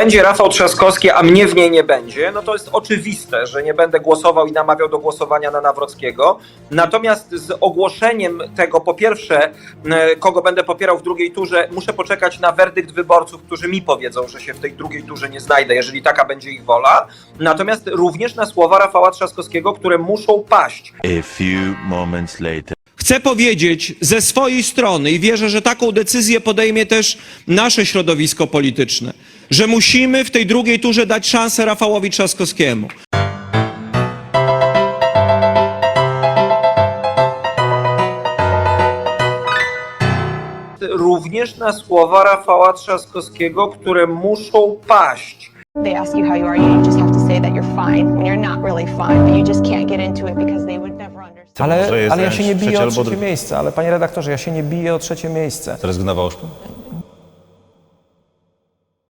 będzie Rafał Trzaskowski, a mnie w niej nie będzie, no to jest oczywiste, że nie będę głosował i namawiał do głosowania na Nawrockiego. Natomiast z ogłoszeniem tego, po pierwsze, kogo będę popierał w drugiej turze, muszę poczekać na werdykt wyborców, którzy mi powiedzą, że się w tej drugiej turze nie znajdę, jeżeli taka będzie ich wola. Natomiast również na słowa Rafała Trzaskowskiego, które muszą paść. A few moments later. Chcę powiedzieć ze swojej strony i wierzę, że taką decyzję podejmie też nasze środowisko polityczne, że musimy w tej drugiej turze dać szansę Rafałowi Trzaskowskiemu. Również na słowa Rafała Trzaskowskiego, które muszą paść. They ask you how you are, you just have to say that you're fine when you're not really fine, but you just can't get into Ale, ale ja się nie biję o trzecie drugie. miejsce, ale panie redaktorze, ja się nie biję o trzecie miejsce. Zrezygnowałeś pan?